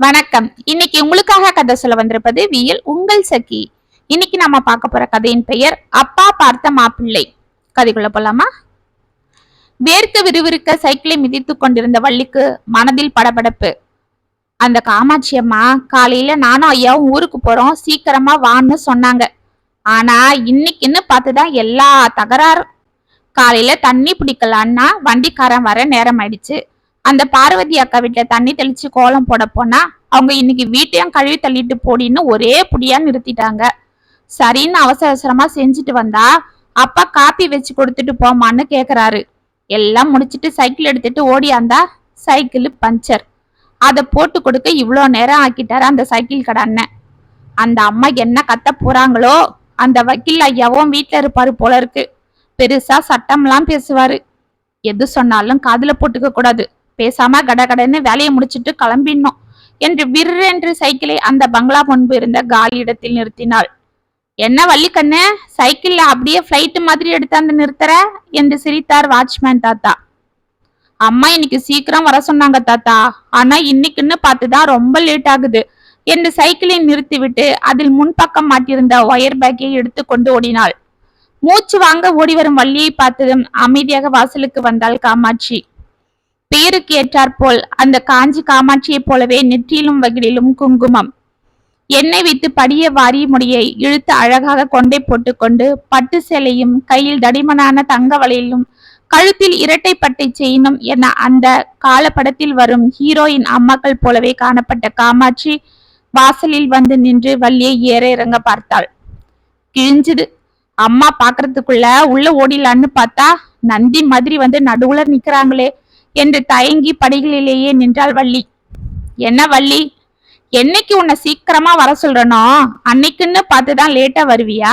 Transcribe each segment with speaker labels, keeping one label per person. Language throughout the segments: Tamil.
Speaker 1: வணக்கம். இன்னைக்கு உங்களுக்காக கதை சொல்ல வந்திருப்பது வியல் உங்கள் சகி. இன்னைக்கு நம்ம பார்க்க போற கதையின் பெயர் அப்பா பார்த்த மாப்பிள்ளை. கதைக்குள்ள போலாமா? வேர்க்க விறுவிறுக்க சைக்கிளை மிதித்து கொண்டிருந்த வள்ளிக்கு மனதில் படபடப்பு. அந்த காமாட்சி அம்மா காலையில நானும் ஐயாவும் ஊருக்கு போறோம் சீக்கிரமா வான்னு சொன்னாங்க. ஆனா இன்னைக்குன்னு பார்த்துதான் எல்லா தகராறும் காலையில தண்ணி பிடிக்கலான்னா வண்டிக்காரன் வர நேரம் ஆயிடுச்சு. அந்த பார்வதி அக்கா வீட்டுல தண்ணி தெளிச்சு கோலம் போட போனா அவங்க இன்னைக்கு வீட்டையும் கழுவி தள்ளிட்டு போடின்னு ஒரே புடியா நிறுத்திட்டாங்க. சரின்னு அவசர அவசரமா செஞ்சுட்டு வந்தா அப்பா காப்பி வச்சு கொடுத்துட்டு போமான்னு கேக்குறாரு. எல்லாம் முடிச்சிட்டு சைக்கிள் எடுத்துட்டு ஓடியாந்தா சைக்கிள் பஞ்சர். அதை போட்டு கொடுக்க இவ்வளோ நேரம் ஆக்கிட்டாரு அந்த சைக்கிள் கடை அண்ணன். அந்த அம்மா என்ன கத்த போறாங்களோ அந்த வக்கீல் ஐயாவும் வீட்டில் இருப்பாரு போல இருக்கு. பெருசா சட்டம்லாம் பேசுவாரு. எது சொன்னாலும் காதில் போட்டுக்க கூடாது. பேசாம கடகடன்னு வேலையை முடிச்சிட்டு கிளம்பிடணும் என்று விற்றென்று சைக்கிளை அந்த பங்களா முன்பு இருந்த காலி இடத்தில் நிறுத்தினாள். என்ன வள்ளிக்கண்ணு சைக்கிள்ல அப்படியே ஃப்ளைட்டு மாதிரி எடுத்தாந்து நிறுத்துற? என்று சிரித்தார் வாட்ச்மேன் தாத்தா. அம்மா இன்னைக்கு சீக்கிரம் வர சொன்னாங்க தாத்தா. ஆனா இன்னைக்குன்னு பார்த்துதான் ரொம்ப லேட் ஆகுது. என்று சைக்கிளை நிறுத்திவிட்டு அதில் முன்பக்கம் மாட்டியிருந்த ஒயர் பேக்கை எடுத்து கொண்டு ஓடினாள். மூச்சு வாங்க ஓடி வரும் வள்ளியை பார்த்ததும் அமைதியாக வாசலுக்கு வந்தாள் காமாட்சி. பேருக்கு ஏற்றாற்போல் அந்த காஞ்சி காமாட்சியைப் போலவே நெற்றியிலும் வகிடிலும் குங்குமம். எண்ணெய் வைத்து படிய வாரி முடியை இழுத்து அழகாக கொண்டை போட்டுக்கொண்டு பட்டு சேலையும் கையில் தடிமனான தங்க வலையிலும் கழுத்தில் இரட்டை பட்டை செயினும் என அந்த காலப்படத்தில் வரும் ஹீரோயின் அம்மாக்கள் போலவே காணப்பட்ட காமாட்சி வாசலில் வந்து நின்று வள்ளியை ஏற இறங்க பார்த்தாள். கிழிஞ்சுது. அம்மா பாக்குறதுக்குள்ள உள்ள ஓடிலான்னு பார்த்தா நந்தி மாதிரி வந்து நடுவுல நிக்கிறாங்களே. என்று தயங்கி படிகளிலேயே நின்றாள் வள்ளி. என்ன வள்ளி? என்னைக்கு உன்னை சீக்கிரமா வர சொல்றனோ? அன்னைக்குன்னு பார்த்துதான் லேட்டா வருவியா?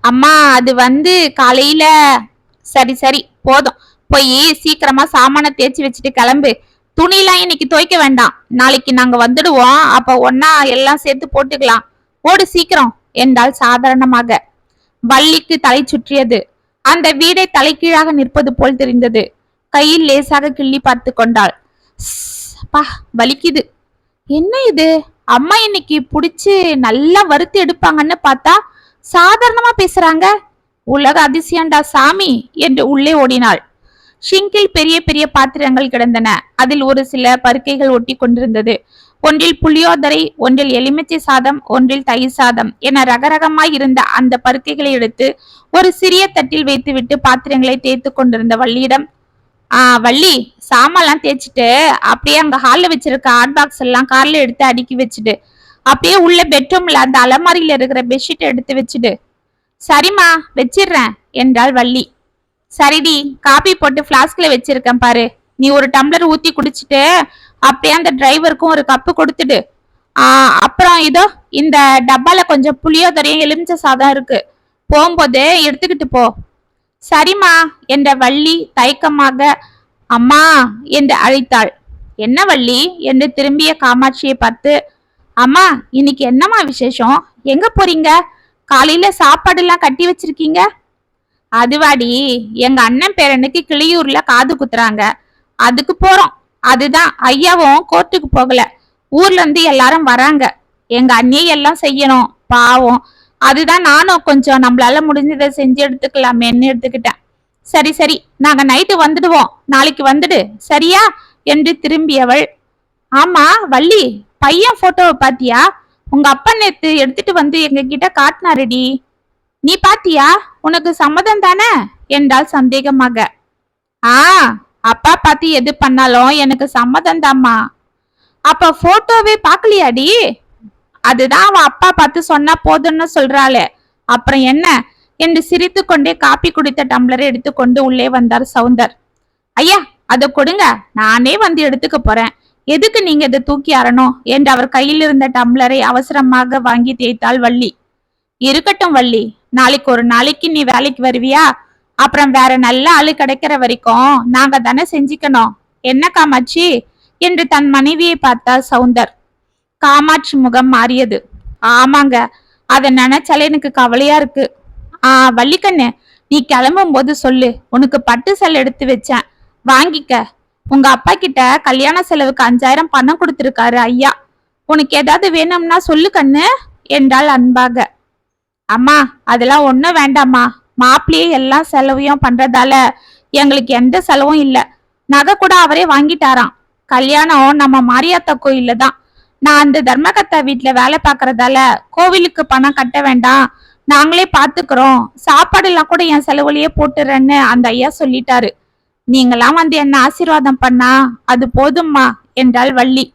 Speaker 1: அம்மா அது வந்து காலையில சரி சரி போதும். போய் சீக்கிரமா சாமானை தேய்ச்சி வச்சுட்டு கிளம்பு. துணிலாம் இன்னைக்கு துவைக்க வேண்டாம். நாளைக்கு நாங்க வந்துடுவோம். அப்ப ஒன்னா எல்லாம் சேர்த்து போட்டுக்கலாம். ஓடு சீக்கிரம் என்றால் சாதாரணமாக. வள்ளிக்கு தலை சுற்றியது. அந்த வீடை தலைகீழாக நிற்பது போல் தெரிந்தது. கையில் லேசாக கிள்ளி பார்த்து கொண்டாள். வலிக்குது. என்ன இது? அம்மா இன்னைக்கு புடிச்சு நல்லா வறுத்து எடுப்பாங்கன்னு பார்த்தா சாதாரணமா பேசுறாங்க. உலக அதிசயம்டா சாமி என்று உள்ளே ஓடினாள். ஷிங்கில் பெரிய பெரிய பாத்திரங்கள் கிடந்தன. அதில் ஒரு சில பருக்கைகள் ஒட்டி கொண்டிருந்தது. ஒன்றில் புளியோதரை ஒன்றில் எலுமிச்சை சாதம் ஒன்றில் தயிர் சாதம் என ரகரகமாய் இருந்த அந்த பருக்கைகளை எடுத்து ஒரு சிறிய தட்டில் வைத்துவிட்டு பாத்திரங்களை தேய்த்து கொண்டிருந்த வள்ளியிடம் வள்ளி சாமான்லாம் தேய்ச்சிட்டு அப்படியே அங்க ஹால்ல வச்சிருக்க ஹாட் பாக்ஸ் எல்லாம் கார்ல எடுத்து அடுக்கி வச்சுடு. அப்படியே உள்ள பெட்ரூம்ல அந்த அலமாரியில இருக்கிற பெட்ஷீட் எடுத்து வச்சுடு. சரிம்மா வச்சிடுறேன் என்றாள் வள்ளி. சரிடி காபி போட்டு ஃப்ளாஸ்க்ல வச்சிருக்கேன் பாரு. நீ ஒரு டம்ளர் ஊத்தி குடிச்சிட்டு அப்படியே அந்த டிரைவருக்கும் ஒரு கப்பு கொடுத்துடு. அப்புறம் இதோ இந்த டப்பால கொஞ்சம் புளியோதரையும் எலுமிச்ச சாதம் இருக்கு. போகும்போது எடுத்துக்கிட்டு போ. சரிம்மா என்ற வள்ளி தயக்கமாக அம்மா என்று அழைத்தாள். என்ன வள்ளி? என்று திரும்பிய காமாட்சியை பார்த்து அம்மா இன்னைக்கு என்னம்மா விசேஷம்? எங்க போறீங்க? காலையில சாப்பாடுலாம் கட்டி வச்சிருக்கீங்க? அதுவாடி எங்க அண்ணன் பேரனுக்கு கிளியூர்ல காது குத்துறாங்க. அதுக்கு போறோம். அதுதான் ஐயாவும் கோர்ட்டுக்கு போகல. ஊர்ல இருந்து எல்லாரும் வராங்க. எங்க அண்ணியை எல்லாம் செய்யணும். பாவம். அதுதான் நானும் கொஞ்சம் நம்மளால முடிஞ்சதை செஞ்சு எடுத்துக்கலாமேன்னு எடுத்துக்கிட்டேன். சரி சரி நாங்க நைட்டு வந்துடுவோம். நாளைக்கு வந்துடு. சரியா? என்று திரும்பியவள் ஆமா வள்ளி பையன் போட்டோவை பாத்தியா உங்க அப்பா நேத்து எடுத்துட்டு வந்து எங்க கிட்ட காட்டினாருடி. நீ பாத்தியா உனக்கு சம்மதம் தானே? என்றாள் சந்தேகமாக. ஆ அப்பா பார்த்து எது பண்ணாலும் எனக்கு சம்மதம் தாம்மா. அப்ப போட்டோவே பாக்கலையாடி அதுதான் அவ அப்பா பார்த்து சொன்னா போதும்னு சொல்றாளே. அப்புறம் என்ன? என்று சிரித்து கொண்டே காப்பி குடித்த டம்ளரை எடுத்துக்கொண்டு உள்ளே வந்தார் சவுந்தர். ஐயா அதை கொடுங்க. நானே வந்து எடுத்துக்க போறேன். எதுக்கு நீங்க இதை தூக்கி அறணும்? என்று அவர் கையில் இருந்த டம்ளரை அவசரமாக வாங்கி தேய்த்தாள் வள்ளி. இருக்கட்டும் வள்ளி நாளைக்கு ஒரு நாளைக்கு நீ வேலைக்கு வருவியா? அப்புறம் வேற நல்ல ஆளு கிடைக்கிற வரைக்கும் நாங்க தானே செஞ்சுக்கணும். என்ன காமாட்சி என்று தன் மனைவியை பார்த்தார் சவுந்தர். காமாட்சி முகம் மாறியது. ஆமாங்க அதை நினைச்சாலே எனக்கு கவலையா இருக்கு. ஆ வள்ளிக்கண்ணு நீ கிளம்பும் போது சொல்லு. உனக்கு பட்டு செல் எடுத்து வச்சேன். வாங்கிக்க. உங்க அப்பா கிட்ட கல்யாண செலவுக்கு அஞ்சாயிரம் பணம் கொடுத்துருக்காரு ஐயா. உனக்கு ஏதாவது வேணும்னா சொல்லு கண்ணு என்றாள் அன்பாக. அம்மா அதெல்லாம் ஒன்றும் வேண்டாம்மா. மாப்பிள்ளையே எல்லா செலவையும் பண்றதால எங்களுக்கு எந்த செலவும் இல்லை. நகை கூட அவரே வாங்கிட்டாராம். கல்யாணம் நம்ம மாரியாத்தா கோயில்ல தான். நான் அந்த தர்மகத்தா வீட்டுல வேலை பாக்குறதால கோவிலுக்கு பணம் கட்ட வேண்டாம். நாங்களே பாத்துக்கிறோம் சாப்பாடு எல்லாம் கூட என் செலவுலயே போட்டுறேன்னு அந்த ஐயா சொல்லிட்டாரு. நீங்களாம் வந்து என்ன ஆசீர்வாதம் பண்ணா அது போதும்மா என்றாள் வள்ளி.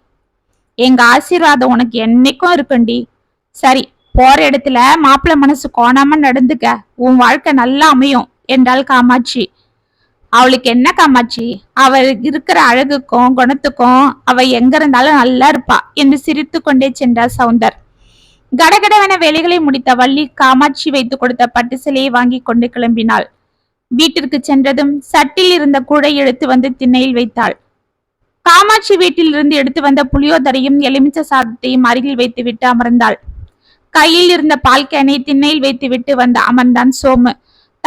Speaker 1: எங்க ஆசீர்வாதம் உனக்கு என்னைக்கும் இருக்குண்டி. சரி போற இடத்துல மாப்பிள்ள மனசு கோணாம நடந்துக்க. உன் வாழ்க்கை நல்லா அமையும் என்றாள் காமாட்சி. அவளுக்கு என்ன காமாட்சி? அவள் இருக்கிற அழகுக்கும் குணத்துக்கும் அவ எங்க இருந்தாலும் நல்லா இருப்பா என்று சிரித்து கொண்டே சென்றார் சவுந்தர். கடகடவென வேலைகளை முடித்த வள்ளி காமாட்சி வைத்து கொடுத்த பட்டு சிலையை வாங்கி கொண்டு கிளம்பினாள். வீட்டிற்கு சென்றதும் சட்டில் இருந்த கூடை எடுத்து வந்து திண்ணையில் வைத்தாள். காமாட்சி வீட்டில் இருந்து எடுத்து வந்த புளியோதரையும் எலுமிச்சை சாதத்தையும் அருகில் வைத்துவிட்டு அமர்ந்தாள். கையில் இருந்த பால் கேனை திண்ணையில் வைத்துவிட்டு வந்த அமர்ந்தான் சோமு.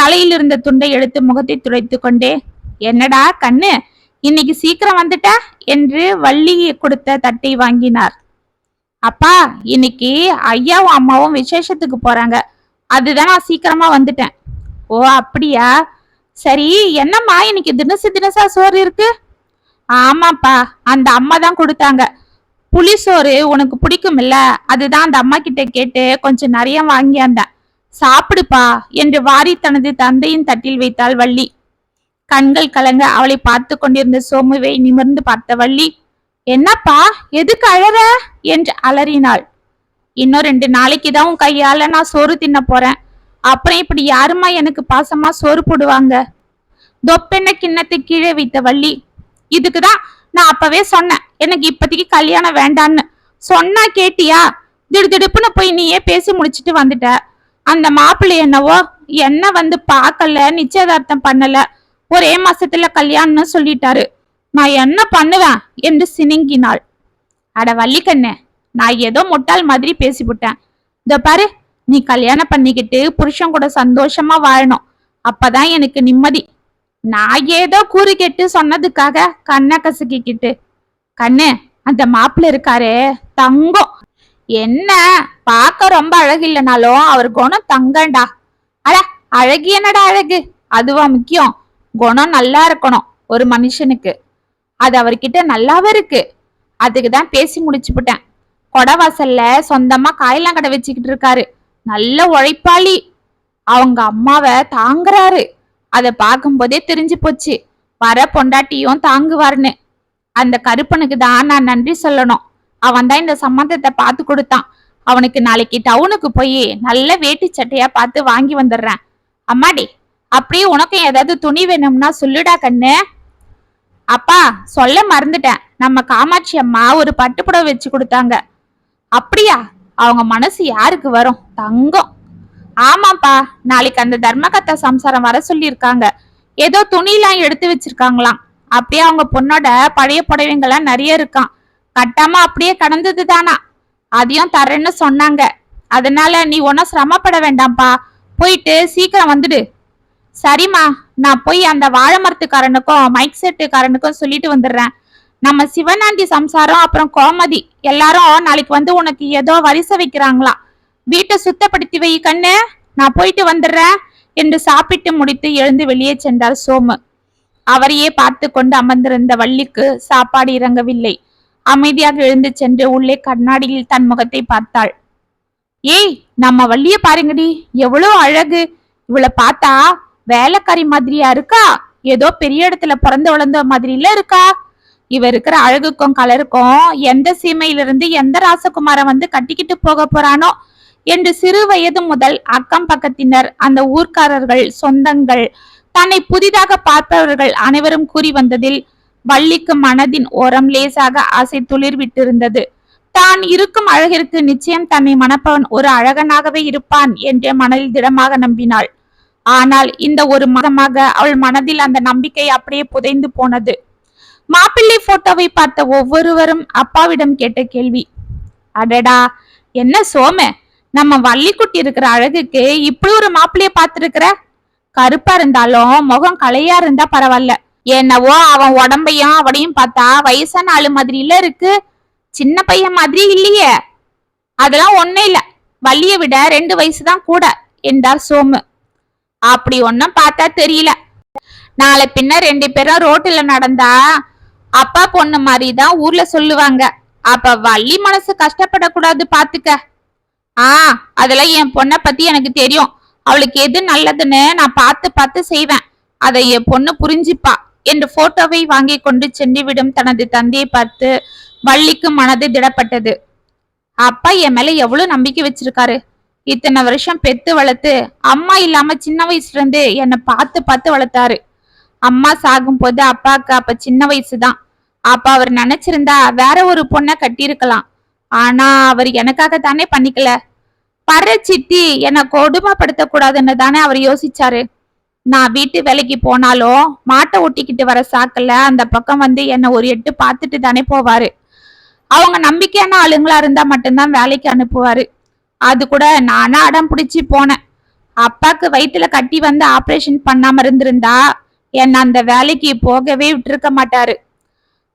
Speaker 1: தலையில் இருந்த துண்டை எடுத்து முகத்தை துடைத்து கொண்டே என்னடா கண்ணு இன்னைக்கு சீக்கிரம் வந்துட்ட? என்று வள்ளி கொடுத்த தட்டை வாங்கினார். அப்பா இன்னைக்கு ஐயாவும் அம்மாவும் விசேஷத்துக்கு போறாங்க. அதுதான் நான் சீக்கிரமா வந்துட்டேன். ஓ அப்படியா? சரி என்னம்மா இன்னைக்கு தினசு தினசா சோறு இருக்கு? ஆமாப்பா அந்த அம்மா தான் கொடுத்தாங்க. புளிசோறு உனக்கு பிடிக்கும்ல அதுதான் அந்த அம்மா கிட்ட கேட்டு கொஞ்சம் நிறைய வாங்கியாந்தேன் சாப்பிடுப்பா என்று வாரி தனது தந்தையின் தட்டில் வைத்தாள் வள்ளி. கண்கள் கலங்க அவளை பார்த்து கொண்டிருந்த சோமுவை நிமிர்ந்து பார்த்த வள்ளி என்னப்பா எதுக்கு அழற? என்று அலறினாள். இன்னும் ரெண்டு நாளைக்கு தான் உன் கையால நான் சோறு தின்ன போறேன். அப்புறம் இப்படி யாரும்மா எனக்கு பாசமா சோறு போடுவாங்க? தொப்பெண்ண கிண்ணத்தை கீழே வைத்த வள்ளி இதுக்குதான் நான் அப்பவே சொன்னேன். எனக்கு இப்போதைக்கு கல்யாணம் வேண்டான்னு சொன்னா கேட்டியா? திடுதிடுப்புன்னு போய் நீயே பேசி முடிச்சிட்டு வந்துட்ட. அந்த மாப்பிள்ளை என்னவோ என்ன வந்து பார்க்கல நிச்சயதார்த்தம் பண்ணல. ஒரே மாசத்துல கல்யாணம்னு சொல்லிட்டாரு. நான் என்ன பண்ணுவேன் என்று சினுங்கினாள். அட வள்ளிக்கண்ணே நான் ஏதோ முட்டாள் மாதிரி பேசிவிட்டேன். இதோ பாரு நீ கல்யாணம் பண்ணிக்கிட்டு புருஷன் கூட சந்தோஷமா வாழணும். அப்பதான் எனக்கு நிம்மதி. நான் ஏதோ கூறு கேட்டு சொன்னதுக்காக கண்ணை கசக்கிக்கிட்டு. கண்ணு அந்த மாப்பிள்ள இருக்காரே தங்கம். என்ன? பார்க்க ரொம்ப அழகு இல்லைனாலும் அவர் குணம் தங்கண்டா அட அழகு என்னடா அழகு? அதுவா முக்கியம். குணம் நல்லா இருக்கணும் ஒரு மனுஷனுக்கு. அது அவர்கிட்ட நல்லாவே இருக்கு. அதுக்கு தான் பேசி முடிச்சுப்புட்டேன் கொடவாசல்ல சொந்தமா காயெல்லாம் கடை வச்சுக்கிட்டு இருக்காரு. நல்ல உழைப்பாளி. அவங்க அம்மாவை தாங்குறாரு. அதை பார்க்கும்போதே தெரிஞ்சு போச்சு. வர பொண்டாட்டியும் தாங்குவார்னு அந்த கருப்பனுக்கு தான் நான் நன்றி சொல்லணும். அவன் தான் இந்த சம்மந்தத்தை பார்த்து கொடுத்தான். அவனுக்கு நாளைக்கு டவுனுக்கு போய் நல்ல வேட்டி சட்டையா பார்த்து வாங்கி வந்துடுறேன். அம்மாடி அப்படியே உனக்கும் ஏதாவது துணி வேணும்னா சொல்லுடா கண்ணு. அப்பா சொல்ல மறந்துட்டேன். நம்ம காமாட்சி அம்மா ஒரு பட்டுப்புடவை வச்சு கொடுத்தாங்க. அப்படியா? அவங்க மனசு யாருக்கு வரும்? தங்கம். ஆமாப்பா நாளைக்கு அந்த தர்மகத்தா சம்சாரம் வர சொல்லியிருக்காங்க. ஏதோ துணியெல்லாம் எடுத்து வச்சிருக்காங்களாம். அப்படியே அவங்க பொண்ணோட பழைய புடவைங்கெல்லாம் நிறைய இருக்கான் கட்டாம அப்படியே கடந்தது தானா அதையும் தரேன்னு சொன்னாங்க. அதனால நீ ஒன்னும் சிரமப்பட வேண்டாம்ப்பா. போயிட்டு சீக்கிரம் வந்துடு. சரிம்மா நான் போய் அந்த வாழை மரத்துக்காரனுக்கும் மைக் செட்டுக்காரனுக்கும் சொல்லிட்டு வந்துடுறேன். நம்ம சிவனாண்டி சம்சாரம் அப்புறம் கோமதி எல்லாரும் நாளைக்கு வந்து உனக்கு ஏதோ வரிசை வைக்கிறாங்களாம் வீட்டை சுத்தப்படுத்தி வை கண்ணு. நான் போயிட்டு வந்துடுறேன் என்று சாப்பிட்டு முடித்து எழுந்து வெளியே சென்றார் சோமு. அவரையே பார்த்து கொண்டு அமர்ந்திருந்த வள்ளிக்கு சாப்பாடு இறங்கவில்லை. அமைதியாக எழுந்து சென்று உள்ளே கண்ணாடியில் தன் முகத்தை பார்த்தாள். ஏய் நம்ம வள்ளிய பாருங்கடி எவ்வளவு அழகு. இவளை பார்த்தா வேலைக்காரி மாதிரியா இருக்கா? ஏதோ பெரிய இடத்துல பிறந்து வளர்ந்த மாதிரில இருக்கா? இவ இருக்கிற அழகுக்கும் கலருக்கும் எந்த சீமையிலிருந்து எந்த ராசகுமாரன் வந்து கட்டிக்கிட்டு போக போறானோ என்று சிறு வயது முதல் அக்கம் பக்கத்தினர் அந்த ஊர்க்காரர்கள் சொந்தங்கள் தன்னை புதிதாக பார்ப்பவர்கள் அனைவரும் கூறி வந்ததில் வள்ளிக்கு மனதின் ஓரம் லேசாக ஆசை துளிர் விட்டிருந்தது தான் இருக்கும் அழகிற்கு நிச்சயம் தன்னை மணப்பவன் ஒரு அழகனாகவே இருப்பான் என்று மனதில் திடமாக நம்பினாள். ஆனால் இந்த ஒரு மாதமாக அவள் மனதில் அந்த நம்பிக்கை அப்படியே புதைந்து போனது. மாப்பிள்ளை போட்டோவை பார்த்த ஒவ்வொருவரும் அப்பாவிடம் கேட்ட கேள்வி. அடடா என்ன சோம? நம்ம வள்ளிக்குட்டி இருக்கிற அழகுக்கு இப்படி ஒரு மாப்பிள்ளைய பார்த்திருக்கிற? கருப்பா இருந்தாலும் முகம் கலையா இருந்தா பரவாயில்ல. என்னவோ அவன் உடம்பையும் அவனையும் பார்த்தா வயசான ஆளு மாதிரில இருக்கு. சின்ன பையன் மாதிரி இல்லையே. அதெல்லாம் ஒன்றும் இல்ல. வள்ளிய விட ரெண்டு வயசு தான் கூட என்றார் சோமு. அப்படி ஒன்னும் பார்த்தா தெரியல. நாளை பின்ன ரெண்டு பேரும் ரோட்டுல நடந்தா அப்பா பொண்ணு மாதிரி தான் ஊர்ல சொல்லுவாங்க. அப்ப வள்ளி மனசு கஷ்டப்படக்கூடாது பாத்துக்க. ஆ அதெல்லாம் என் பொண்ணை பத்தி எனக்கு தெரியும். அவளுக்கு எது நல்லதுன்னு நான் பார்த்து பார்த்து செய்வேன். அதை என் பொண்ணு புரிஞ்சுப்பா. என்று போட்டோவை வாங்கி கொண்டு சென்றுவிடும் தனது தந்தையை பார்த்து வள்ளிக்கு மனது திடப்பட்டது. அப்பா என் மேல எவ்வளவு நம்பிக்கை வச்சிருக்காரு? இத்தனை வருஷம் பெத்து வளர்த்து அம்மா இல்லாம சின்ன வயசுல இருந்து என்னை பார்த்து பார்த்து வளர்த்தாரு. அம்மா சாகும் போது அப்பாவுக்கு அப்ப சின்ன வயசுதான். அப்ப அவர் நினைச்சிருந்தா வேற ஒரு பொண்ணை கட்டியிருக்கலாம். ஆனா அவர் எனக்காக தானே பண்ணிக்கல. பற சித்தி என்னை கொடுமைப்படுத்த கூடாதுன்னு தானே அவர் யோசிச்சாரு. நான் வீட்டு வேலைக்கு போனாலும் மாட்டை ஒட்டிக்கிட்டு வர சாக்கில் அந்த பக்கம் வந்து என்னை ஒரு எட்டு பார்த்துட்டு தானே போவார். அவங்க நம்பிக்கையான ஆளுங்களா இருந்தால் மட்டும்தான் வேலைக்கு அனுப்புவார். அது கூட நானாக அடம் பிடிச்சி போனேன். அப்பாக்கு வயிற்றுல கட்டி வந்து ஆப்ரேஷன் பண்ணாமல் இருந்திருந்தா என்னை அந்த வேலைக்கு போகவே விட்டுருக்க மாட்டாரு.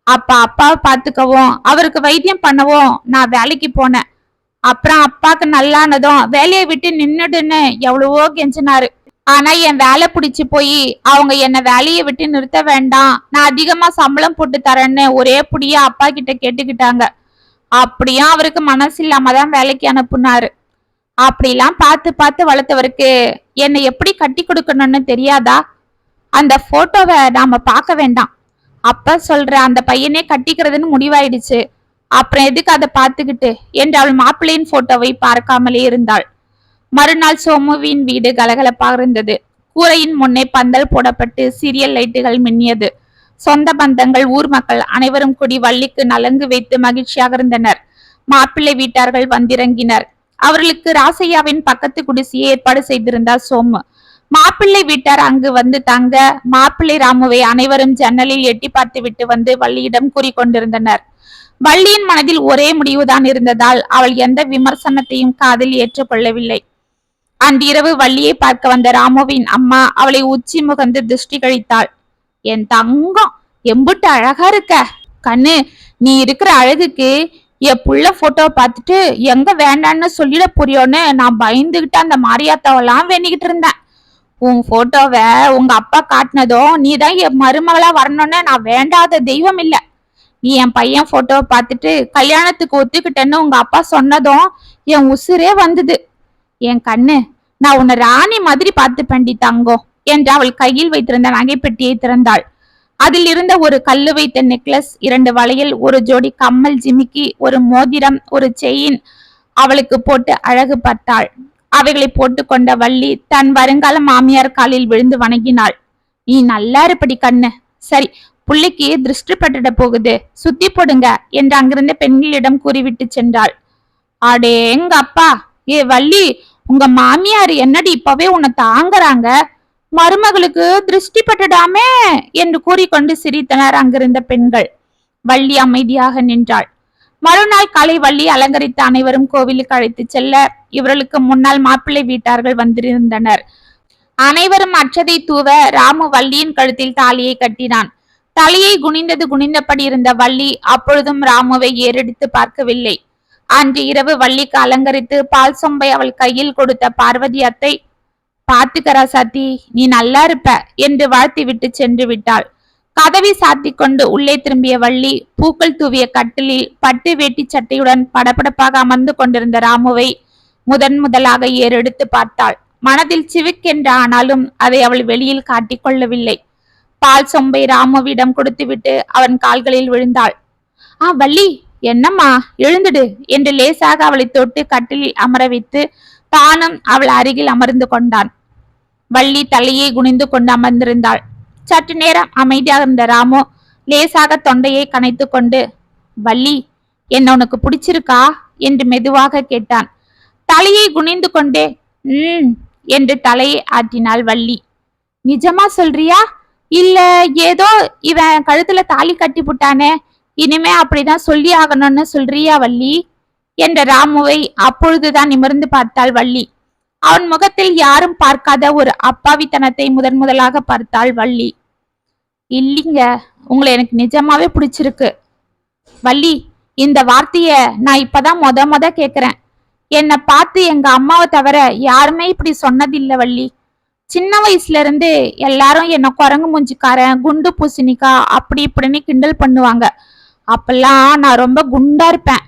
Speaker 1: அப்பா அப்பாவை பார்த்துக்கவும் அவருக்கு வைத்தியம் பண்ணவும் நான் வேலைக்கு போனேன். அப்புறம் அப்பாவுக்கு நல்லானதும் வேலையை விட்டு நின்னுடுன்னு எவ்வளவோ கெஞ்சினாரு. ஆனா என் வேலை பிடிச்சு போய் அவங்க என்ன வேலையை விட்டு நிறுத்த வேண்டாம். நான் அதிகமா சம்பளம் போட்டு தரேன்னு ஒரே புடியா அப்பா கிட்ட கேட்டுக்கிட்டாங்க. அப்படியும் அவருக்கு மனசு இல்லாம தான் வேலைக்கு அனுப்புனாரு. அப்படிலாம் பார்த்து பார்த்து வளர்த்தவருக்கு என்னை எப்படி கட்டி கொடுக்கணும்னு தெரியாதா? அந்த போட்டோவை நாம பார்க்க வேண்டாம். அப்பா சொல்ற அந்த பையனே கட்டிக்கிறதுன்னு முடிவாயிடுச்சு. அப்புறம் எதுக்கு அதை பார்த்துக்கிட்டு? என்று அவள் மாப்பிள்ளையின் போட்டோவை பார்க்காமலே இருந்தாள். மறுநாள் சோமுவின் வீடு கலகலப்பாக இருந்தது கூரையின் முன்னே பந்தல் போடப்பட்டு சீரியல் லைட்டுகள் மின்னியது. சொந்த பந்தங்கள் ஊர் மக்கள் அனைவரும் கூடி வள்ளிக்கு நலங்கு வைத்து மகிழ்ச்சியாக இருந்தனர். மாப்பிள்ளை வீட்டார்கள் வந்திறங்கினர். அவர்களுக்கு ராசையாவின் பக்கத்து குடிசையை ஏற்பாடு செய்திருந்தார் சோமு. மாப்பிள்ளை வீட்டார் அங்கு வந்து தங்க மாப்பிள்ளை ராமுவை அனைவரும் ஜன்னலில் எட்டி பார்த்து விட்டு வந்து வள்ளியிடம் கூறிக்கொண்டிருந்தனர். வள்ளியின் மனதில் ஒரே முடிவுதான் இருந்ததால் அவள் எந்த விமர்சனத்தையும் காதில் ஏற்றுக்கொள்ளவில்லை. அன்றிரவு வள்ளியை பார்க்க வந்த ராமுவின் அம்மா அவளை உச்சி முகந்து திருஷ்டி கழித்தாள். என் தங்கம் எம்புட்டு அழகா இருக்க. கண்ணு நீ இருக்கிற அழகுக்கு என் புள்ள போட்டோ பார்த்துட்டு எங்க வேண்டான்னு சொல்லிட புரியோன்னு நான் பயந்துகிட்டு அந்த மாரியாத்தாவெல்லாம் வேண்டிக்கிட்டு இருந்தேன். உன் போட்டோவை உங்க அப்பா காட்டினதும் நீ தான் என் மருமகளா வரணும்னு நான் வேண்டாத தெய்வம் இல்ல. நீ என் பையன் போட்டோவை பார்த்துட்டு கல்யாணத்துக்கு ஒத்துக்கிட்டேன்னு உங்க அப்பா சொன்னதும் என் உசுரே வந்தது. என் கண்ணு நான் உன்னை ராணி மாதிரி பார்த்துப்பேன்டி தங்கம் என்று அவள் கையில் வைத்திருந்த நகைப்பெட்டியை திறந்தாள். அதில் இருந்த ஒரு கல்லு வைத்த நெக்லஸ் இரண்டு வளையல் ஒரு ஜோடி கம்மல் ஜிமிக்கி ஒரு மோதிரம் ஒரு செயின் அவளுக்கு போட்டு அழகு பார்த்தாள். அவைகளை போட்டுக்கொண்ட வள்ளி தன் வருங்கால மாமியார் காலில் விழுந்து வணங்கினாள். நீ நல்லா இருப்படி கண்ணு. சரி புள்ளைக்கு திருஷ்டி பட்டுட போகுது. சுத்தி போடுங்க என்று அங்கிருந்த பெண்களிடம் கூறிவிட்டு சென்றாள். அடே எங்க அப்பா ஏ வள்ளி உங்க மாமியார் என்னடி இப்பவே உன்னை தாங்குறாங்க? மருமகளுக்கு திருஷ்டி பட்டுடாமே? என்று கூறிக்கொண்டு சிரித்தனர் அங்கிருந்த பெண்கள். வள்ளி அமைதியாக நின்றாள். மறுநாள் காலை வள்ளி அலங்கரித்த அனைவரும் கோவிலுக்கு அழைத்து செல்ல இவர்களுக்கு முன்னால் மாப்பிள்ளை வீட்டார்கள் வந்திருந்தனர். அனைவரும் அச்சதை தூவ ராமு வள்ளியின் கழுத்தில் தாலியை கட்டினான். தலையை குனிந்தது குனிந்தபடி இருந்த வள்ளி அப்பொழுதும் ராமுவை ஏறெடுத்து பார்க்கவில்லை. அன்று இரவு வள்ளிக்கு அலங்கரித்து பால் சொம்பை அவள் கையில் கொடுத்த பார்வதி அத்தை பாத்துக்கரா சாத்தி நீ நல்லா இருப்ப என்று வாழ்த்தி விட்டு சென்று விட்டாள். கதவை சாத்தி கொண்டு உள்ளே திரும்பிய வள்ளி பூக்கள் தூவிய கட்டிலில் பட்டு வேட்டி சட்டையுடன் படபடப்பாக அமர்ந்து கொண்டிருந்த ராமுவை முதன் முதலாக ஏறெடுத்து பார்த்தாள். மனதில் சிவிக்கென்ற ஆனாலும் அதை அவள் வெளியில் காட்டிக்கொள்ளவில்லை பால் சொம்பை ராமுவிடம் கொடுத்துவிட்டு அவன் கால்களில் விழுந்தாள். ஆ வள்ளி என்னம்மா எழுந்துடு என்று லேசாக அவளை தொட்டு கட்டிலில் அமர வைத்து தானும் அவள் அருகில் அமர்ந்து கொண்டான். வள்ளி தலையை குனிந்து கொண்டு அமர்ந்திருந்தாள். சற்று நேரம் அமைதியாக இருந்த ராமு லேசாக தொண்டையை கனைத்து கொண்டு வள்ளி என்ன உனக்கு பிடிச்சிருக்கா? என்று மெதுவாக கேட்டான். தலையை குனிந்து கொண்டே ம் என்று தலையை ஆட்டினாள் வள்ளி. நிஜமா சொல்றியா? இல்ல ஏதோ இவன் கழுத்துல தாலி கட்டி புட்டானே இனிமே அப்படிதான் சொல்லி ஆகணும்னு சொல்றியா வள்ளி? என்ற ராமுவை அப்பொழுதுதான் நிமிர்ந்து பார்த்தாள் வள்ளி. அவன் முகத்தில் யாரும் பார்க்காத ஒரு அப்பாவித்தனத்தை முதன் முதலாக பார்த்தாள் வள்ளி. இல்லைங்க உங்களை எனக்கு நிஜமாவே பிடிச்சிருக்கு. வள்ளி இந்த வார்த்தைய நான் இப்பதான் மொத மொத கேக்குறேன். என்னை பார்த்து எங்க அம்மாவை தவிர யாருமே இப்படி சொன்னதில்ல வள்ளி. சின்ன வயசுல இருந்து எல்லாரும் என்ன குரங்கு மூஞ்சிக்காரன் குண்டு பூசணிக்கா அப்படி இப்படின்னு கிண்டல் பண்ணுவாங்க. அப்பெல்லாம் நான் ரொம்ப குண்டா இருப்பேன்.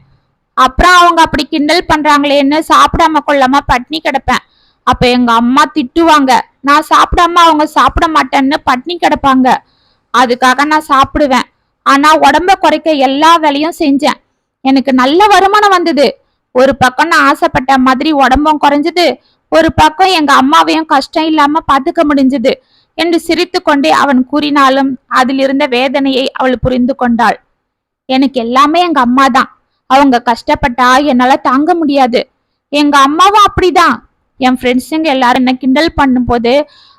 Speaker 1: அப்புறம் அவங்க அப்படி கிண்டல் பண்றாங்களேன்னு சாப்பிடாம கொள்ளாம பட்னி கிடப்பேன். அப்ப எங்க அம்மா திட்டுவாங்க நான் சாப்பிடாம அவங்க சாப்பிட மாட்டேன்னு பட்னி கிடப்பாங்க. அதுக்காக நான் சாப்பிடுவேன். ஆனா உடம்ப குறைக்க எல்லா வேலையும் செஞ்சேன். எனக்கு நல்ல வருமானம் வந்தது. ஒரு பக்கம் நான் ஆசைப்பட்ட மாதிரி உடம்பும் குறைஞ்சது. ஒரு பக்கம் எங்க அம்மாவையும் கஷ்டம் இல்லாம பாத்துக்க முடிஞ்சது என்று சிரித்து கொண்டே அவன் கூறினாலும் அதில் இருந்த வேதனையை அவள் புரிந்து கொண்டாள். எனக்கு எல்லாமே எங்க அம்மா தான். அவங்க கஷ்டப்பட்டா என்னால தாங்க முடியாது. எங்க அம்மாவும் அப்படிதான். என் ஃப்ரெண்ட்ஸுங்க எல்லாரும் என்ன கிண்டல் பண்ணும்போது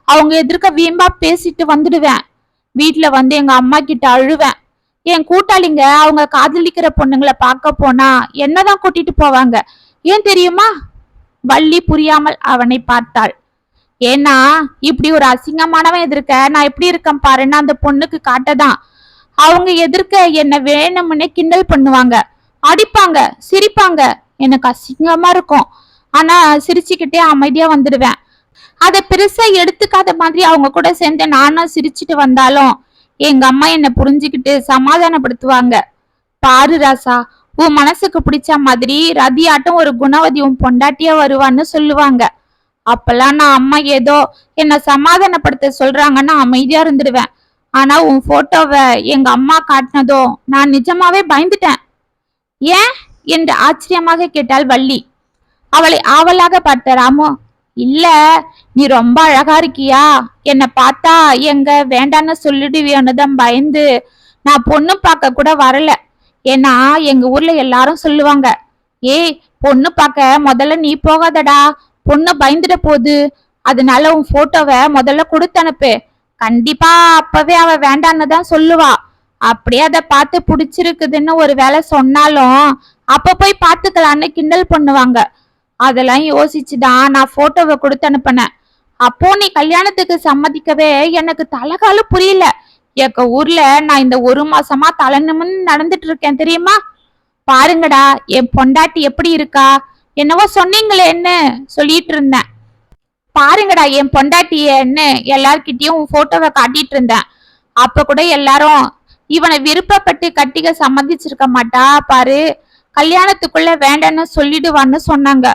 Speaker 1: அவங்க எதிர்க்க வீம்பா பேசிட்டு வந்துடுவேன். வீட்ல வந்து எங்க அம்மா கிட்ட அழுவேன். என் கூட்டாளிங்க அவங்க காதலிக்கிற பொண்ணுங்களை பார்க்க போனா என்னதான் கூட்டிட்டு போவாங்க? ஏன் தெரியுமா? வள்ளி புரியாமல் அவனை பார்த்தாள். ஏன்னா இப்படி ஒரு அசிங்கமானவன் எதிர்க்க நான் எப்படி இருக்கேன் பாருன்னு அந்த பொண்ணுக்கு காட்டதான். அவங்க எதிர்க்க என்ன வேணும்னே கிண்டல் பண்ணுவாங்க. அடிப்பாங்க சிரிப்பாங்க. எனக்கு அசிங்கமா இருக்கும். ஆனா சிரிச்சுக்கிட்டே அமைதியா வந்துடுவேன். அதை பெருசா எடுத்துக்காத மாதிரி அவங்க கூட சேர்ந்து நானும் சிரிச்சிட்டு வந்தாலும் எங்க அம்மா என்ன புரிஞ்சுக்கிட்டு சமாதானப்படுத்துவாங்க. பாரு ராசா உன் மனசுக்கு பிடிச்ச மாதிரி ரதியாட்டம் ஒரு குணவதி உன் பொண்டாட்டியா வருவான்னு சொல்லுவாங்க. அப்பெல்லாம் நான் அம்மா ஏதோ என்னை சமாதானப்படுத்த சொல்றாங்கன்னு அமைதியா இருந்துடுவேன். ஆனா உன் போட்டோவை எங்க அம்மா காட்டினதோ நான் நிஜமாவே பயந்துட்டேன். ஏன்? என்று ஆச்சரியமாக கேட்டாள் வள்ளி. அவளை ஆவலாக பார்த்த ராமு இல்ல நீ ரொம்ப அழகா இருக்கியா? என்னை பார்த்தா எங்க வேண்டான்னு சொல்லிடுவியோன்னு தான் பயந்து நான் பொண்ணு பார்க்க கூட வரல. ஏன்னா எங்க ஊர்ல எல்லாரும் சொல்லுவாங்க ஏய் பொண்ணு பார்க்க முதல்ல நீ போகாதடா பொண்ணு பயந்துட போகுது. அதனால உன் போட்டோவை முதல்ல கொடுத்து அனுப்பு கண்டிப்பா அப்பவே அவ வேண்டான்னு தான் சொல்லுவா. அப்படியே அதை பார்த்து பிடிச்சிருக்குதுன்னு ஒரு வேலை சொன்னாலும் அப்ப போய் பார்த்துக்கலான்னு கிண்டல் பண்ணுவாங்க. அதெல்லாம் யோசிச்சுதான் நான் போட்டோவை கொடுத்து அனுப்பினேன். அப்போ நீ கல்யாணத்துக்கு சம்மதிக்கவே எனக்கு தலகால புரியல. எங்க ஊர்ல நான் இந்த ஒரு மாசமா தலை நடந்துட்டு இருக்கேன் தெரியுமா? பாருங்கடா என் பொண்டாட்டி எப்படி இருக்கா? என்னவோ சொன்னீங்களேன்னு சொல்லிட்டு இருந்தேன். பாருங்கடா என் பொண்டாட்டியன்னு எல்லார்கிட்டயும் உன் போட்டோவை காட்டிட்டு இருந்தேன். அப்ப கூட எல்லாரும் இவனை விருப்பப்பட்டு கட்டிக்க சம்மதிச்சிருக்க மாட்டா பாரு. கல்யாணத்துக்குள்ள வேண்டான்னு சொல்லிடுவான்னு சொன்னாங்க.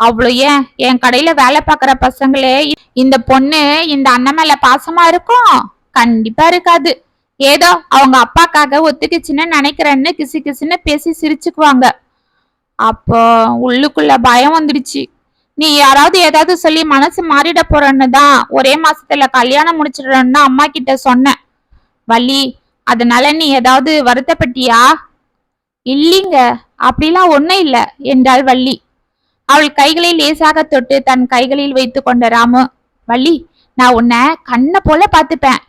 Speaker 1: அவ்வளோ ஏன்? என் கடையில வேலை பார்க்குற பசங்களே இந்த பொண்ணு இந்த அண்ணன் மேல பாசமா இருக்கும்? கண்டிப்பா இருக்காது. ஏதோ அவங்க அப்பாக்காக ஒத்துக்குச்சுன்னு நினைக்கிறேன்னு கிசு கிசுன்னு பேசி சிரிச்சுக்குவாங்க. அப்போ உள்ளுக்குள்ள பயம் வந்துடுச்சு. நீ யாராவது ஏதாவது சொல்லி மனசு மாறிட போறன்னு தான் ஒரே மாசத்துல கல்யாணம் முடிச்சிடுறேன்னு அம்மா கிட்ட சொன்னேன். வள்ளி அதனால நீ ஏதாவது வருத்தப்பட்டியா? இல்லைங்க அப்படிலாம் ஒன்றும் இல்ல என்றாள் வள்ளி. அவள் கைகளை லேசாக தொட்டு தன் கைகளில் வைத்து கொண்ட ராமு வள்ளி நான் உன்னை கண்ணை போல பாத்துப்பேன்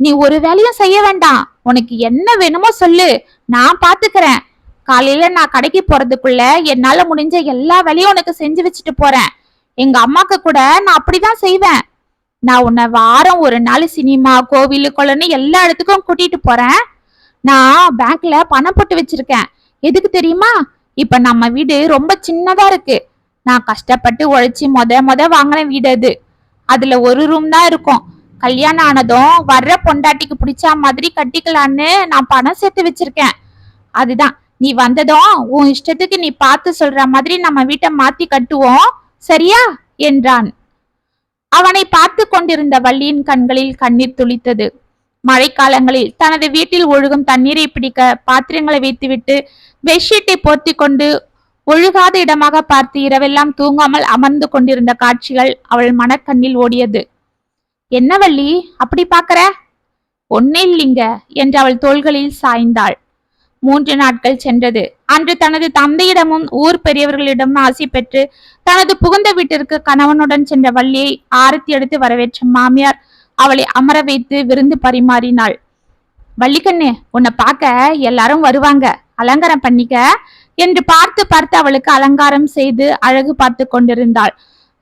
Speaker 1: நீ ஒரு வேலையும் செய்ய வேண்டாம். உனக்கு என்ன வேணுமோ சொல்லு. நான் பாத்துக்கிறேன் காலையில நான் கடைக்கு போறதுக்குள்ள என்னால முடிஞ்ச எல்லா வேலையும் உனக்கு செஞ்சு வச்சுட்டு போறேன். எங்க அம்மாக்கு கூட நான் அப்படிதான் செய்வேன். நான் உன்னை வாரம் ஒரு நாள் சினிமா கோவில் கொள்ளன்னு எல்லா இடத்துக்கும் கூட்டிட்டு போறேன். நான் பேங்க்ல பணம் போட்டு வச்சிருக்கேன். எதுக்கு தெரியுமா? இப்ப நம்ம வீடு ரொம்ப சின்னதா இருக்கு. நான் கஷ்டப்பட்டு உழைச்சி மொத மொத வாங்கின வீடு அது. அதுல ஒரு ரூம் தான் இருக்கும். கல்யாணம் ஆனதும் வர்ற பொண்டாட்டிக்கு பிடிச்ச மாதிரி கட்டிக்கலான்னு நான் பணம் சேர்த்து வச்சிருக்கேன். அதுதான். நீ வந்ததும் உன் இஷ்டத்துக்கு நீ பார்த்து சொல்ற மாதிரி நம்ம வீட்டை மாத்தி கட்டுவோம். சரியா? என்றான். அவனை பார்த்து கொண்டிருந்த வள்ளியின் கண்களில் கண்ணீர் துளித்தது. மழைக்காலங்களில் தனது வீட்டில் ஒழுகும் தண்ணீரை பிடிக்க பாத்திரங்களை வைத்துவிட்டு பெட்ஷீட்டை போர்த்தி கொண்டு ஒழுகாத இடமாக பார்த்து இரவெல்லாம் தூங்காமல் அமர்ந்து கொண்டிருந்த காட்சிகள் அவள் மனக்கண்ணில் ஓடியது. என்ன வள்ளி? அப்படி பாக்குற ஒன்னே இல்லைங்க என்று அவள் தோள்களில் சாய்ந்தாள். மூன்று நாட்கள் சென்றது. அன்று தனது தந்தையிடமும் ஊர் பெரியவர்களிடமும் ஆசி பெற்று தனது புகுந்த வீட்டிற்கு கணவனுடன் சென்ற வள்ளியை ஆரத்தி எடுத்து வரவேற்ற மாமியார் அவளை அமர வைத்து விருந்து பரிமாறினாள். வள்ளிக்கண்ணு உன்னை பார்க்க எல்லாரும் வருவாங்க. அலங்காரம் பண்ணிக்க என்று பார்த்து பார்த்து அவளுக்கு அலங்காரம் செய்து அழகு பார்த்து கொண்டிருந்தாள்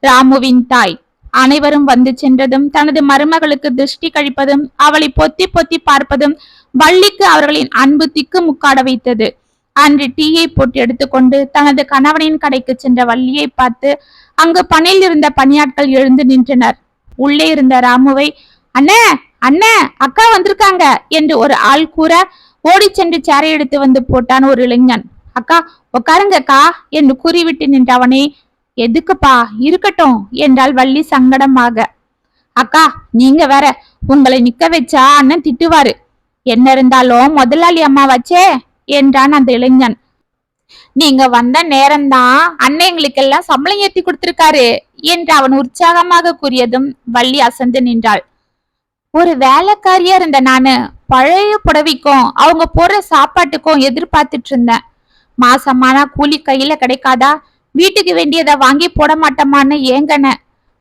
Speaker 1: ராமுவின் தாய். அனைவரும் வந்து சென்றதும் தனது மருமகளுக்கு திருஷ்டி கழிப்பதும் அவளை பொத்தி பொத்தி பார்ப்பதும் வள்ளிக்கு அவர்களின் அன்பு திக்கு முக்காட வைத்தது. அன்று டீயை போட்டு எடுத்துக்கொண்டு தனது கணவனின் கடைக்கு சென்ற வள்ளியை பார்த்து அங்கு பணியில் இருந்த பணியாட்கள் எழுந்து நின்றனர். உள்ளே இருந்த ராமுவை அண்ணே அண்ணே அக்கா வந்திருக்காங்க என்று ஒரு ஆள் கூற ஓடி சென்று சேரை எடுத்து வந்து போட்டான் ஒரு இளைஞன். அக்கா உட்காருங்கக்கா என்று கூறிவிட்டு நின்றவனே எதுக்குப்பா? இருக்கட்டும் என்றாள் வள்ளி சங்கடமாக. அக்கா நீங்க வேற உங்களை நிக்க வச்சா அண்ணன் திட்டுவாரு. என்ன இருந்தாலும் முதலாளி அம்மா வச்சே என்றான் அந்த இளைஞன். நீங்க வந்த நேரம்தான் அண்ணன் எங்களுக்கெல்லாம் சம்பளம் ஏத்தி கொடுத்திருக்காரு என்று அவன் உற்சாகமாக கூறியதும் வள்ளி அசந்து நின்றாள். ஒரு வேலைக்காரியா இருந்த நானு பழைய புடவைக்கும் அவங்க போடுற சாப்பாட்டுக்கும் எதிர்பார்த்துட்டு இருந்தேன். மாசமானா கூலி கையில கிடைக்காதா? வீட்டுக்கு வேண்டியதை வாங்கி போட மாட்டோமான்னு ஏங்கன.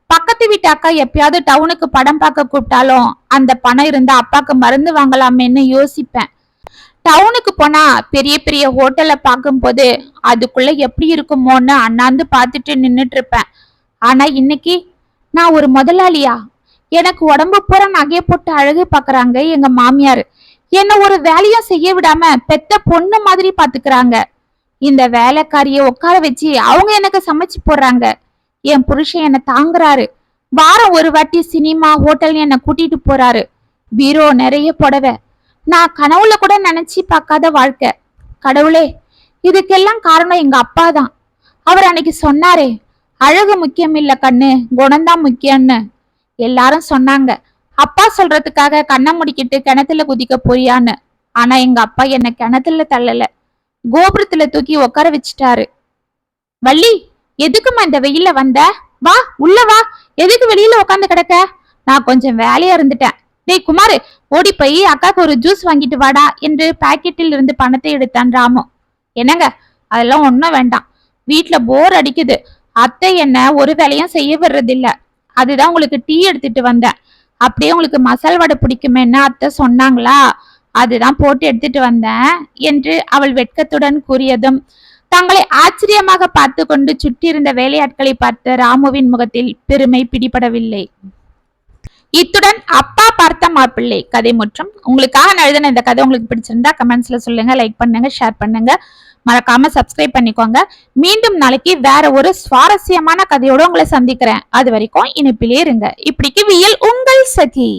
Speaker 1: பக்கத்து வீட்டு அக்கா எப்பயாவது டவுனுக்கு படம் பார்க்க கூப்பிட்டாலும் அந்த பணம் இருந்தா அப்பாக்கு மருந்து வாங்கலாமேன்னு யோசிப்பேன். டவுனுக்கு போனா பெரிய பெரிய ஹோட்டலை பார்க்கும்போது அதுக்குள்ள எப்படி இருக்குமோன்னு அண்ணாந்து பார்த்துட்டு நின்றுட்டு இருப்பேன் ஆனா இன்னைக்கு நான் ஒரு முதலாளியா? எனக்கு உடம்பு பூரா நகையை போட்டு அழகு பாக்குறாங்க எங்க மாமியார். என்ன ஒரு வேலையும் செய்ய விடாம பெத்த பொண்ணு மாதிரி பாத்துக்கிறாங்க இந்த வேலைக்காரிய உட்கார வச்சு அவங்க எனக்கு சமைச்சு போடுறாங்க. என் புருஷன் என்ன தாங்குறாரு. வாரம் ஒரு வாட்டி சினிமா ஹோட்டல் என்ன கூட்டிட்டு போறாரு. பீரோ நிறைய புடவை. நான் கனவுல கூட நினைச்சு பார்க்காத வாழ்க்கை. கடவுளே இதுக்கெல்லாம் காரணம் எங்க அப்பா தான். அவர் அன்னைக்கு சொன்னாரே அழகு முக்கியம் இல்ல கண்ணு குணம்தான் முக்கியம்னு. எல்லாரும் சொன்னாங்க அப்பா சொல்றதுக்காக கண்ணை முடிக்கிட்டு கிணத்துல குதிக்க போறியான்னு. ஆனா எங்க அப்பா என்ன கிணத்துல தள்ளல. கோபுரத்துல தூக்கி உட்கார வச்சுட்டாரு. வள்ளி எதுக்குமா இந்த வெயில வந்த? வா உள்ள வா. எதுக்கு வெளியில உட்காந்து கிடக்க? நான் கொஞ்சம் வேலையா இருந்துட்டேன். டேய் குமாரு ஓடி போய் அக்காக்கு ஒரு ஜூஸ் வாங்கிட்டு வாடா என்று பாக்கெட்டில் இருந்து பணத்தை எடுத்தான் ராமு. என்னங்க? அதெல்லாம் ஒன்றும் வேண்டாம். வீட்ல போர் அடிக்குது. அத்தை என்ன ஒரு வேலையும் செய்ய விடுறதில்ல. அதுதான் உங்களுக்கு டீ எடுத்துட்டு வந்தேன். அப்படியே உங்களுக்கு மசால் வடை பிடிக்குமேன்னு அத்தை சொன்னாங்களா? அதுதான் போட்டு எடுத்துட்டு வந்தேன் என்று அவள் வெட்கத்துடன் கூறியதும் தங்களை ஆச்சரியமாக பார்த்து கொண்டு சுற்றியிருந்த வேலையாட்களை பார்த்த ராமுவின் முகத்தில் பெருமை பிடிபடவில்லை. இத்துடன் அப்பா பார்த்த மாப்பிள்ளை கதை முற்றும். உங்களுக்காக நான் எழுதின இந்த கதை உங்களுக்கு பிடிச்சிருந்தா கமெண்ட்ஸ்ல சொல்லுங்க லைக் பண்ணுங்க ஷேர் பண்ணுங்க. மறக்காம சப்ஸ்கிரைப் பண்ணிக்கோங்க. மீண்டும் நாளைக்கு வேற ஒரு சுவாரஸ்யமான கதையோட உங்களை சந்திக்கிறேன். அது வரைக்கும் இனிப்பிலே இருங்க. இப்படிக்கு வியல் உங்கள் சகி